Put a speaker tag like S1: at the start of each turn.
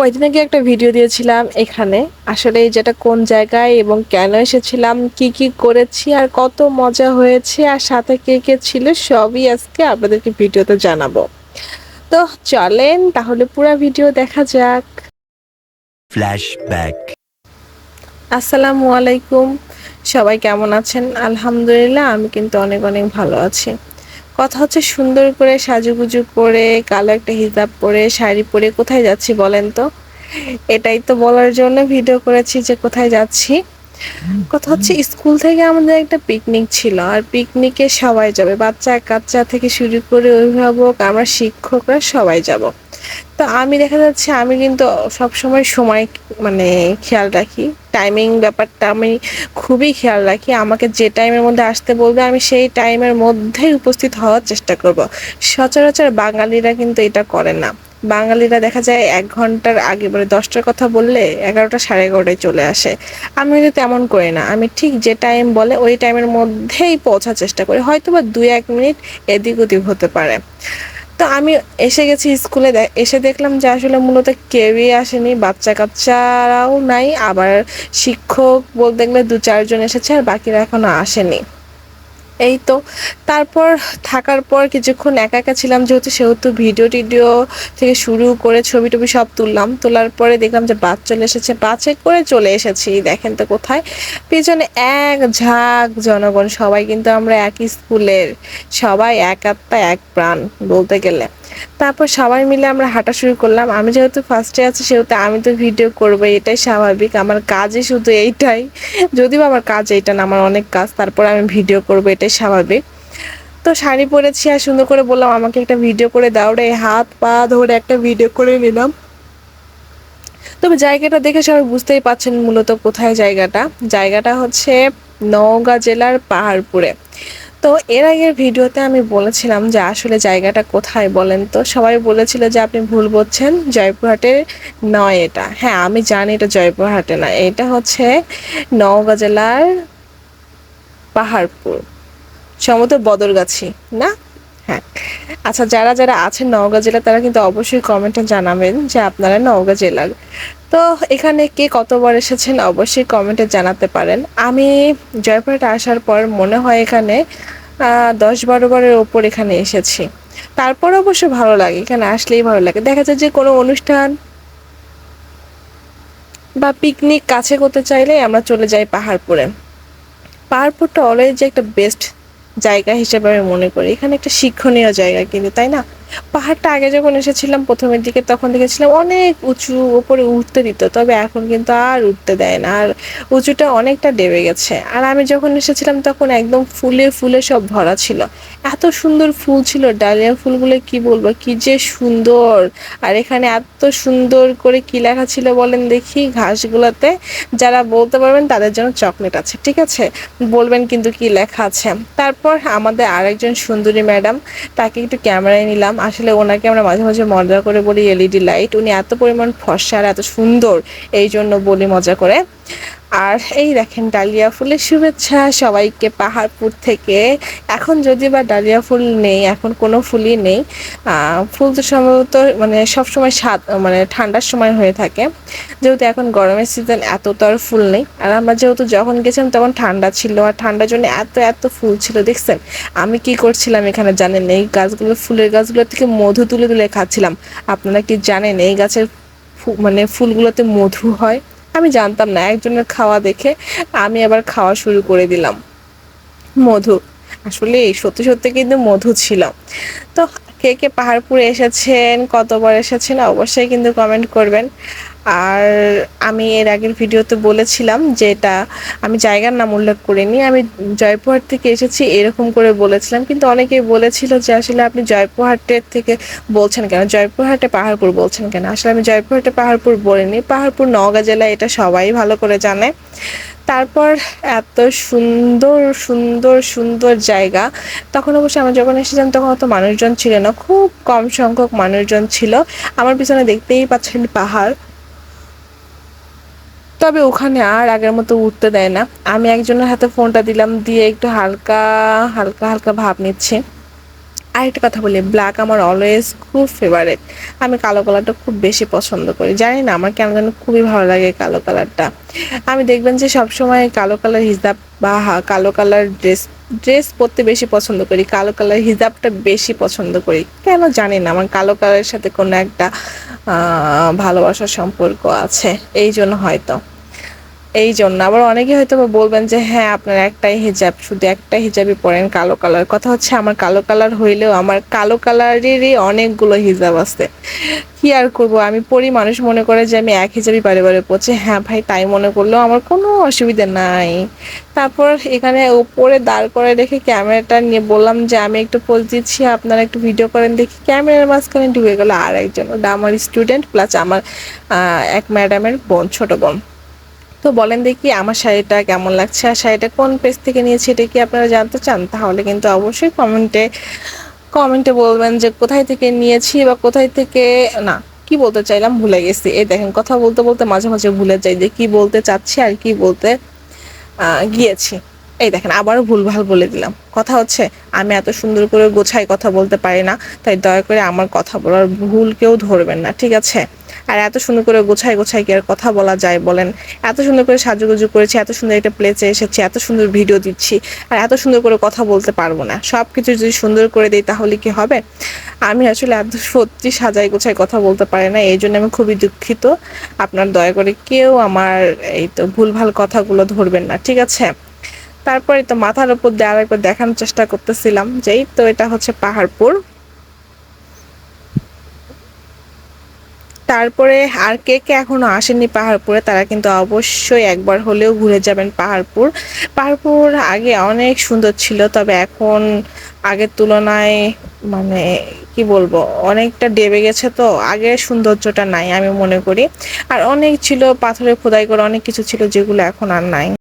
S1: কয়েকদিন আগে একটা ভিডিও দিয়েছিলাম এখানে। আসলে যেটা কোন জায়গায় এবং কেন এসেছিলাম কি কি করেছি আর কত মজা হয়েছে আর সাথে কে কে ছিল সবই আজকে আপনাদেরকে ভিডিওতে জানাব। তো চলেন তাহলে পুরো ভিডিও দেখা যাক।
S2: Flashback.
S1: আসসালামু আলাইকুম। সবাই কেমন আছেন? আলহামদুলিল্লাহ আমি কিন্তু অনেক অনেক ভালো আছি। কথা হচ্ছে সুন্দর করে সাজুগুজু করে, কালো একটা হিজাব পরে, শাড়ি পরে কোথায় যাচ্ছি বলেন তো? এটাই তো বলার জন্য ভিডিও করেছি যে কোথায় যাচ্ছি। কথা হচ্ছে স্কুল থেকে আমাদের একটা পিকনিক ছিল আর পিকনিকে সবাই যাবে। বাচ্চা কাচ্চা থেকে শুরু করে অভিভাবক, আমরা শিক্ষকরা সবাই যাব। তো আমি দেখা যাচ্ছে আমি কিন্তু সব সময় সময় মানে খেয়াল রাখি। টাইমিং ব্যাপারটা আমি খুবই খেয়াল রাখি। আমাকে যে টাইমের মধ্যে আসতে বলবে, আমি সেই টাইমের মধ্যেই উপস্থিত হওয়ার চেষ্টা করব। সচরাচর বাঙালিরা কিন্তু এটা করে না। বাঙালিরা দেখা যায় এক ঘণ্টার আগে মানে দশটার কথা বললে এগারোটা সাড়ে এগারোটায় চলে আসে। আমি কিন্তু তেমন করি না। আমি ঠিক যে টাইম বলে ওই টাইমের মধ্যেই পৌঁছার চেষ্টা করি। হয়তো বা দুই এক মিনিট এদিক ওদিক হতে পারে। তো আমি এসে গেছি স্কুলে এসে দেখলাম যে আসলে মূলত কেউই আসেনি বাচ্চা কাচ্চারাও নাই, আবার শিক্ষক বলতে গেলে দু চারজন এসেছে আর বাকিরা এখনও আসেনি। এই তো। তারপর থাকার পর কিছুক্ষণ একা একা ছিলাম, যেহেতু সেহেতু ভিডিও টিডিও থেকে শুরু করে ছবি টবি সব তুললাম। তোলার পরে দেখলাম যে বাস চলে এসেছে। বাসে করে চলে এসেছি, দেখেন তো কোথায়। পেছনে এক ঝাঁক জনগণ, সবাই কিন্তু আমরা একই স্কুলের। সবাই এক আত্মা, এক প্রাণ বলতে গেলে। তারপর সবাই মিলে আমরা হাঁটা শুরু করলাম। আমি যেহেতু ফার্স্টে আছি, সেহেতু আমি তো ভিডিও করব এটাই স্বাভাবিক। আমার কাজই শুধু এইটাই। যদিও আমার কাজ এইটা না, আমার অনেক কাজ, তারপর আমি ভিডিও করব, এটাই স্বাভাবিক। তো শাড়ি পরেছি আর সুন্দর করে বললাম, আমাকে একটা ভিডিও করে দাও রে, হাত, পা ধরে একটা ভিডিও করে নিলাম। তবে জায়গাটা দেখে সবাই বুঝতেই পাচ্ছেন মূলত কোথায় জায়গাটা। জায়গাটা হচ্ছে নওগাঁ জেলার পাহাড়পুরে। তো এর আগের ভিডিওতে আমি বলেছিলাম যে আসলে জায়গাটা কোথায় বলেন তো? সবাই বলেছিল যে আপনি ভুল বলছেন জয়পুরহাটে নয় এটা। হ্যাঁ আমি জানি এটা জয়পুরহাটে না এটা হচ্ছে নওগাঁ জেলার পাহাড়পুর সম্ভবত বদরগাছি, না? হ্যাঁ। আচ্ছা যারা যারা আছেন নওগাঁ জেলা, তারা কিন্তু অবশ্যই কমেন্টে জানাবেন যে আপনারা নওগাঁ জেলার। তো এখানে কে কতবার এসেছেন অবশ্যই কমেন্টে জানাতে পারেন। আমি জয়পুরহাটে আসার পর মনে হয় এখানে দশ বারো বারের ওপর এখানে এসেছি। তারপর অবশ্য ভালো লাগে, এখানে আসলেই ভালো লাগে। দেখা যায় যে কোনো অনুষ্ঠান বা পিকনিক কাছে করতে চাইলে আমরা চলে যাই পাহাড়পুরে। পাহাড়পুরটা অলরেডি যে একটা বেস্ট জায়গা হিসেবে আমি মনে করি। এখানে একটা শিক্ষণীয় জায়গা কিন্তু তাই না? পাহাড়টা আগে যখন এসেছিলাম প্রথমের দিকে, তখন দেখেছিলাম অনেক উঁচু উপরে উঠতে দিত, তবে এখন কিন্তু আর উঠতে দেয় না। আর উঁচুটা অনেকটা ডেবে গেছে। আর আমি যখন এসেছিলাম, তখন একদম ফুলে ফুলে সব ভরা ছিল। এত সুন্দর ফুল ছিল, ডালিয়া ফুলগুলো কি বলব, কি যে সুন্দর। আর এখানে এত সুন্দর করে কি লেখা ছিল বলেন দেখি, ঘাসগুলোতে। যারা বলতে পারবেন, তাদের জন্য চকলেট আছে, ঠিক আছে? বলবেন কিন্তু কি লেখা আছে। তারপর আমাদের আরেকজন সুন্দরী ম্যাডাম, তাকে একটু ক্যামেরায় নিলাম। আসলে ওনাকে আমরা মাঝে মাঝে মজা করে বলি এলইডি লাইট উনি এত পরিমাণ ফর্সা আর এত সুন্দর এই জন্য বলি মজা করে। আর এই দেখেন ডালিয়া ফুলের শুভেচ্ছা সবাইকে পাহাড়পুর থেকে। এখন যদি বা ডালিয়া ফুল নেই, এখন কোনো ফুলই নেই। ফুল তো সম্ভবত মানে সবসময় সাত মানে ঠান্ডার সময় হয়ে থাকে। যেহেতু এখন গরমের সিজন এত তো আর ফুল নেই। আর আমরা যেহেতু যখন গেছিলাম তখন ঠান্ডা ছিল, আর ঠান্ডার জন্য এত এত ফুল ছিল, দেখছেন? আমি কি করছিলাম এখানে জানেন? এই গাছগুলো, ফুলের গাছগুলো থেকে মধু তুলে তুলে খাচ্ছিলাম। আপনারা কি জানেন? এই গাছের মানে ফুলগুলোতে মধু হয়? আমি জানতাম না, একজনের খাওয়া দেখে আমি আবার খাওয়া শুরু করে দিলাম। মধু, আসলে এই সত্যি সত্যি কিন্তু মধু ছিল। তো কে কে পাহাড়পুরে এসেছেন, কতবার এসেছেন অবশ্যই কিন্তু কমেন্ট করবেন। আর আমি এর আগের ভিডিওতে বলেছিলাম যে এটা আমি জায়গার নাম উল্লেখ করিনি, আমি জয়পুরহাট থেকে এসেছি, এরকম করে বলেছিলাম। কিন্তু অনেকেই বলেছিল যে আসলে আপনি জয়পুরহাটের থেকে বলছেন কেন? জয়পুরহাটে পাহাড়পুর বলছেন কেন? আসলে আমি জয়পুরহাটে পাহাড়পুর বলিনি। পাহাড়পুর, নওগাঁ জেলায় এটা সবাই ভালো করে জানে। তারপর এত সুন্দর সুন্দর সুন্দর জায়গা। তখন অবশ্য আমরা যখন এসেছিলাম তখন অত মানুষজন ছিল না, খুব কম সংখ্যক মানুষজন ছিল। আমার পিছনে দেখতেই পাচ্ছেন পাহাড়। তবে ওখানে আর আগের মতো উঠতে দেয় না। আমি একজনের হাতে ফোনটা দিলাম, দিয়ে একটু হালকা হালকা হালকা ভাব নিচ্ছে। আরেকটা কথা বলি, ব্ল্যাক আমার অলওয়েজ খুব ফেভারেট আমি কালো কালারটা খুব বেশি পছন্দ করি। জানি না, আমার কেন যেন খুবই ভালো লাগে কালো কালারটা। আমি দেখবেন যে সবসময় কালো কালার হিজাব বা কালো কালার ড্রেস ড্রেস পরতে বেশি পছন্দ করি, কালো কালার হিজাবটা বেশি পছন্দ করি। কেন জানি না, আমার কালো কালারের সাথে কোনো একটা ভালোবাসার সম্পর্ক আছে, এই জন্য হয়তো। এই জন্য। আবার অনেকে হয়তো বলবেন যে হ্যাঁ আপনার একটাই হিজাব, শুধু একটাই হিজাবই পরেন কালো কালার। কথা হচ্ছে, আমার কালো কালার হইলেও আমার কালো কালারেরই অনেকগুলো হিজাব আছে। কি আর করব? আমি পড়ি মানুষ মনে করে যে, আমি এক হিজাবই বারে বারে পড়ছি হ্যাঁ ভাই, তাই মনে করলেও আমার কোনো অসুবিধা নাই। তারপর এখানে উপরে দাঁড় করে রেখে ক্যামেরাটা নিয়ে বললাম যে, আমি একটু পোজ দিচ্ছি, আপনারা একটু ভিডিও করেন, দেখি। ক্যামেরার মাঝখানে ঢুকে গেলো আর একজন ওটা আমার স্টুডেন্ট প্লাস আমার এক ম্যাডামের বোন, ছোটো বোন। তো বলেন দেখি আমার শাড়িটা কেমন লাগছে আর শাড়িটা কোন পেজ থেকে নিয়েছি এটা কি আপনারা জানতে চান? তাহলে কিন্তু অবশ্যই কমেন্টে কমেন্টে বলবেন যে কোথায় থেকে নিয়েছি বা কোথায় থেকে, না, কি বলতে চাইলাম ভুলে গেছি। এই দেখেন, কথা বলতে বলতে মাঝে মাঝে ভুলে যাই যে কি বলতে চাচ্ছি আর কি বলতে গিয়েছি। এই দেখেন, আবারও ভুলভাল বলে দিলাম। কথা হচ্ছে, আমি এত সুন্দর করে গোছাই কথা বলতে পারি না, তাই দয়া করে আমার কথা বলার ভুল কেউ ধরবেন না, ঠিক আছে? আর এত সুন্দর করে গোছাই গোছাই কি আর কথা বলা যায় বলেন? এত সুন্দর করে সাজুগুজু করেছি, এত সুন্দর একটা প্লেসে এসেছি, এত সুন্দর ভিডিও দিচ্ছি, আর এত সুন্দর করে কথা বলতে পারব না। সব কিছু যদি সুন্দর করে দিই তাহলে কি হবে? আমি আসলে এত সত্যি সাজাই গোছাই কথা বলতে পারি না, এই জন্য আমি খুবই দুঃখিত। আপনার দয়া করে কেউ আমার এই তো ভুলভাল কথাগুলো ধরবেন না, ঠিক আছে? তারপরে তো মাথার উপর দিয়ে আরেকবার দেখানোর চেষ্টা করতেছিলাম যেই তো এটা হচ্ছে পাহাড়পুর। তারপরে আর কে কে এখনও আসেনি পাহাড়পুরে, তারা কিন্তু অবশ্যই একবার হলেও ঘুরে যাবেন পাহাড়পুর। পাহাড়পুর আগে অনেক সুন্দর ছিল, তবে এখন আগের তুলনায় মানে কি বলব, অনেকটা ডেবে গেছে তো, আগের সৌন্দর্যটা নাই আমি মনে করি। আর অনেক ছিল পাথরে খোদাই করে, অনেক কিছু ছিল যেগুলো এখন আর নাই।